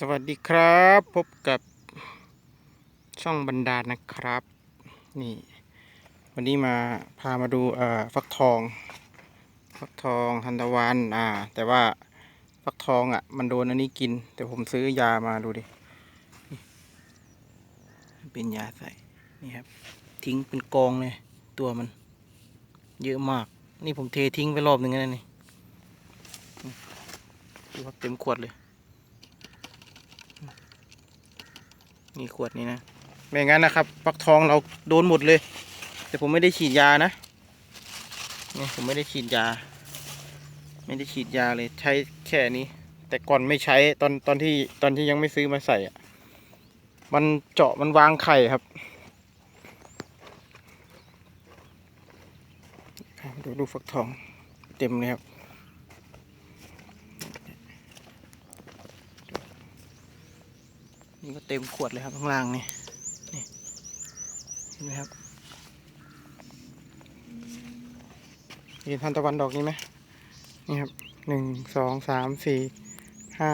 สวัสดีครับ พบกับช่องบรรดาลนะครับ นี่ วันนี้มาพามาดูฟักทอง ฟักทองทันตะวันอ่า แต่ว่าฟักทองอะ มันโดนอันนี้กิน แต่ผมซื้อยามาดูดิเป็นยาใส่นี่ครับ ทิ้งเป็นกองเลย ตัวมัน เยอะมาก นี่ผมเททิ้งไปรอบหนึ่งแล้วนี่นี่ดูครับเต็มขวดเลย นี่ขวดนี้นะไม่งั้นนะครับฟักทองเราโดนหมดเลย แต่ผมไม่ได้ฉีดยานะนี่ผมไม่ได้ฉีดยา ไม่ได้ฉีดยาเลยใช้แค่นี้ แต่ก่อนไม่ใช้ตอนตอนที่ตอนที่ยังไม่ซื้อมาใส่อะมันเจาะมันวางไข่ครับดูดูฟักทองเต็มเลยครับ นี่ก็เต็มขวดเลยครับข้างล่างนี่นี่เห็นไหมครับเห็นทันตะวันดอกนี้ไหมนี่ครับหนึ่งสองสามสี่ห้า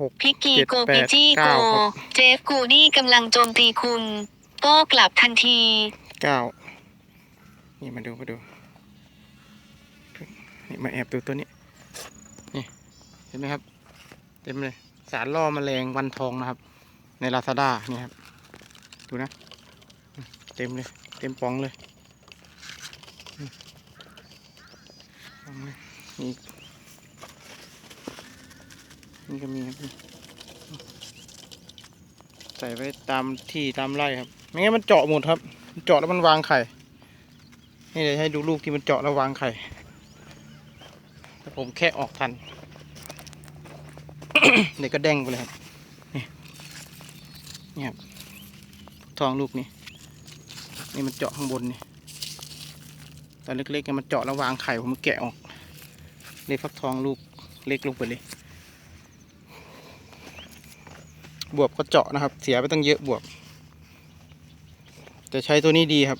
หกพิกกีเจ็ดโกแปปิดจี้โก เก้าครับเจฟกูนี่กำลังโจมตีคุณ โต้กลับทันที เก้านี่มาดูมาดูนี่มาแอบดูตัวนี้นี่เห็นไหมครับ เต็มเลยสารล่อแมลงวันทองนะครับ ในลาซาด้านี่ครับ ดูนะ เต็มเลย เต็มปองเลยปองเลยนี่นี่ก็มีครับใส่ไว้ตามที่ตามไร่ครับ ไม่งั้นมันเจาะหมดครับ เจาะแล้วมันวางไข่ นี่เลยให้ดูลูกที่มันเจาะแล้ววางไข่แต่ผมแค่ออกทันเด็กก็แดงไปเลยครับ นี่ครับทองลูกนี่นี่มันเจาะข้างบนนี่ตอนเล็กๆเนี่ยมันเจาะแล้ววางไข่ผมแกะออกเลยฟักทองลูกเล็กลงไปเลย บวบก็เจาะนะครับ เสียไปตั้งเยอะบวบ แต่ใช้ตัวนี้ดีครับ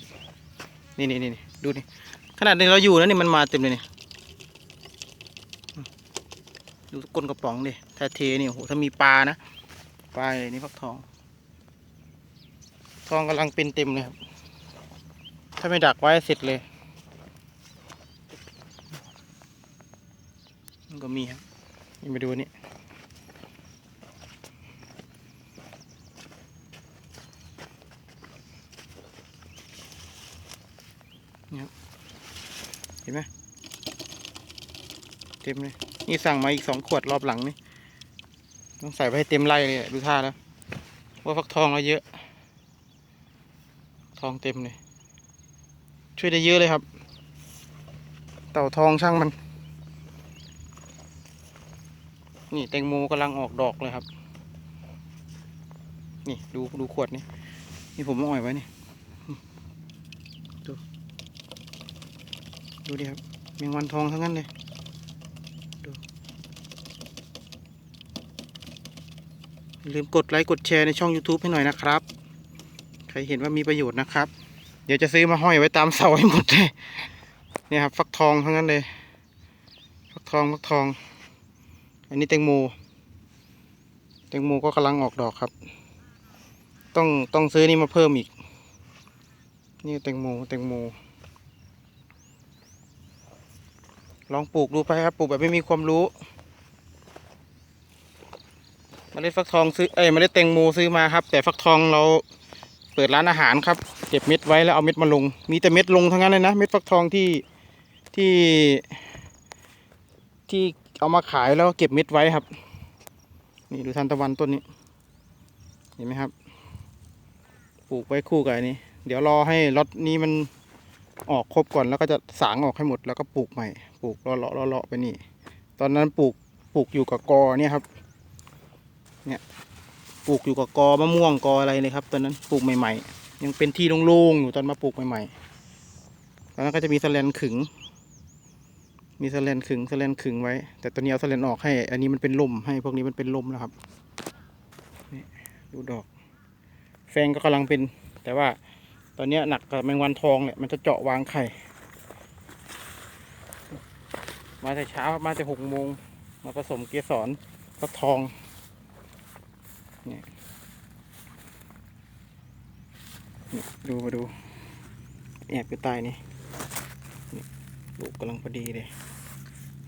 นี่นี่นี่ดูนี่ขนาดนี้เราอยู่แล้วนี่มันมาเต็มเลยนี่ดูก้นกระป๋องดิถ้าเทนี่โอ้โหถ้ามีปลานะปลาเลยนี่ฟักทอง ทองกำลังเป็นเต็มเลยครับ ถ้าไม่ดักไว้เสร็จเลย มันก็มีครับนี่มาดูอันนี่นี่ครับเห็นไหมเต็มเลย นี่สั่งมาอีกสองขวดรอบหลังนี่ ต้องใส่ไปให้เต็มไร่เลยดูท่าแล้ว ว่าฟักทองเราเยอะ ทองเต็มเลย ช่วยได้เยอะเลยครับ เต่าทองช่างมัน นี่แตงโมกำลังออกดอกเลยครับ นี่ดูดูขวดนี่ นี่ผมเอาอ่อยไว้นี่ดูดูดิครับแมงวันทองทั้งนั้นเลยดูลืมกดไลค์กดแชร์ในช่อง YouTube ให้หน่อยนะครับ ครเห็นว่ามีประโยชน์นะครับ เดี๋ยวจะซื้อมาห้อยไว้ตามเสาให้หมดเลยเนี่ยครับ ฟักทองทั้งนั้นเลย ฟักทองฟักทอง อันนี้แตงโมแตงโมก็กำลังออกดอกครับ ต้องต้องซื้อนี่มาเพิ่มอีก นี่แตงโมแตงโมลองปลูกดูไปครับ ปลูกแบบไม่มีความรู้เมล็ดฟักทองซื้อเอ้ยเมล็ดแตงโมซื้อมาครับ แต่ฟักทองเรา เปิดร้านอาหารครับ เก็บเม็ดไว้แล้วเอาเม็ดมาลง มีแต่เม็ดลงทั้งนั้นเลยนะ เม็ดฟักทองที่ที่ ที่เอามาขายแล้วเก็บเม็ดไว้ครับ นี่ดูทานตะวันต้นนี้ เห็นไหมครับ ปลูกไว้คู่กับอันนี้ เดี๋ยวรอให้รถนี้มันออกครบก่อนแล้วก็จะสางออกให้หมดแล้วก็ปลูกใหม่ ปลูกเลาะเลาะเลาะไปนี่ ตอนนั้นปลูกปลูกอยู่กับกอเนี่ยครับ เนี่ย ปลูกอยู่กับกอมะม่วงกออะไรเลยครับ ตอนนั้นปลูกใหม่ ๆ ยังเป็นที่โล่งๆอยู่ตอนมาปลูกใหม่ๆตอนนั้นก็จะมีสแลนขึง มีสแลนขึงสแลนขึงไว้ แต่ตอนนี้เอาสแลนออกให้ อันนี้มันเป็นลมให้พวกนี้มันเป็นลมแล้วครับนี่ดูดอก แฟงก็กำลังเป็น แต่ว่าตอนนี้หนักกับแมงวันทองเนี่ยมันจะเจาะวางไข่ มาแต่เช้ามาแต่หกโมงมาผสมเกสรฟักทอง เนี่ยดูมาดูแอบอยู่ใต้นี่นี่ลูกกำลังพอดีเลย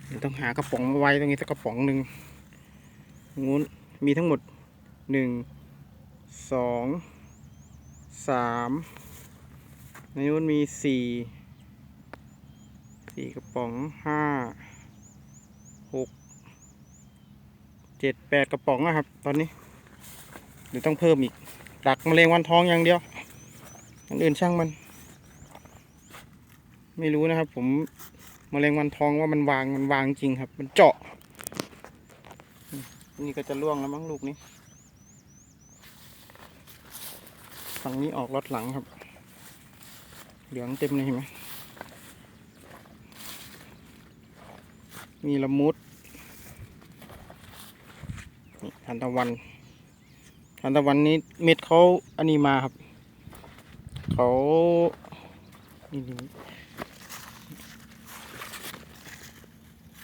เดี๋ยวต้องหากระป๋องมาไว้ตรงนี้สักกระป๋องหนึ่งงูนมีทั้งหมดหนึ่งสองสามในนู้นมีสี่สี่กระป๋องห้าหกเจ็ดแปดกระป๋องนะครับ ตอนนี้ เดี๋ยวต้องเพิ่มอีก ดักมแมลงวันทองอย่างเดียวอันอื่นช่างมัน ไม่รู้นะครับ ผมมแมลงวันทองว่ามันวางมันวางจริงครับ มันเจาะ นี่ก็จะล่วงแล้วมั้งลูกนี้ฝั่งนี้ออกรถหลังครับ เหลืองเต็มเลยเห็นไหมมีละมุดทานตะวัน ทานตะวันนี้เม็ดเขาอันนี้มาครับ เขานี่นี่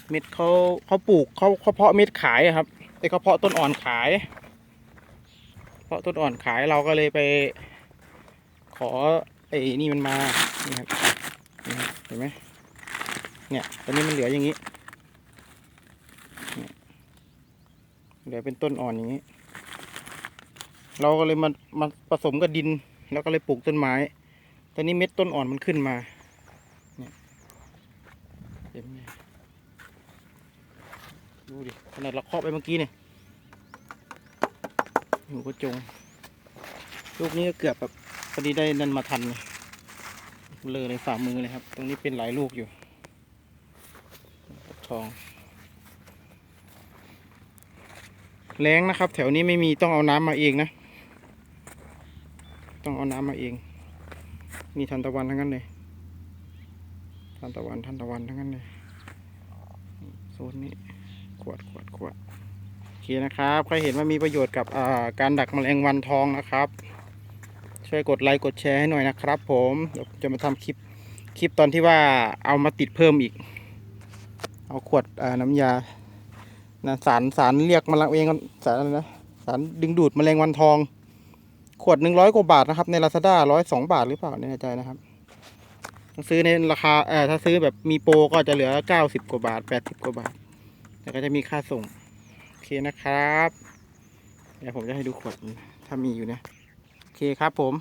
เม็ดเขาเขาปลูกเขาเขาเพาะเม็ดขายครับ แต่เขาเพาะต้นอ่อนขาย เพาะต้นอ่อนขายเราก็เลยไป ขอไอ้นี่มันมานี่ครับเห็นไหมเนี่ยตอนนี้มันเหลืออย่างนี้เหลือเป็นต้นอ่อนอย่างนี้ เราก็เลยมามาผสมกับดิน แล้วก็เลยปลูกต้นไม้ ตอนนี้เม็ดต้นอ่อนมันขึ้นมาเนี่ยเห็นไหมดูดิขนาดเราเคาะไปเมื่อกี้เนี่ยหูกระจง ลูกนี้ก็เกือบแบบพอดีได้นั่นมาทันเลยเลยในฝ่ามือเลยครับ ตรงนี้เป็นหลายลูกอยู่ ทอง แรงนะครับ แถวนี้ไม่มีต้องเอาน้ำมาเองนะ ต้องเอาน้ำมาเอง มีทันตะวันทั้งนั้นเลย ทันตะวันทันตะวันทั้งนั้นเลยโซนนี้ขวดขวดขวดโอเคนะครับใครเห็นว่ามีประโยชน์กับการดักแมลงวันทองนะครับ ช่วยกดไลค์กดแชร์ให้หน่อยนะครับ ผมเดี๋ยวจะมาทำคลิปคลิปตอนที่ว่าเอามาติดเพิ่มอีก เอาขวดน้ำยานะสารสารเรียกแมลงเองสารอะไรนะสารดึงดูดแมลงวันทอง ขวดหนึ่งร้อยกว่าบาทนะครับ ในลาซาด้าร้อยสองบาทหรือเปล่าไม่แน่ใจนะครับถ้าซื้อในราคาเออถ้าซื้อแบบมีโปรก็จะเหลือเก้าสิบกว่าบาทแปดสิบกว่าบาท แต่ก็จะมีค่าส่ง โอเคนะครับ เดี๋ยวผมจะให้ดูขวดถ้ามีอยู่นะ โอเคครับผม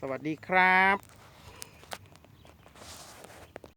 สวัสดีครับ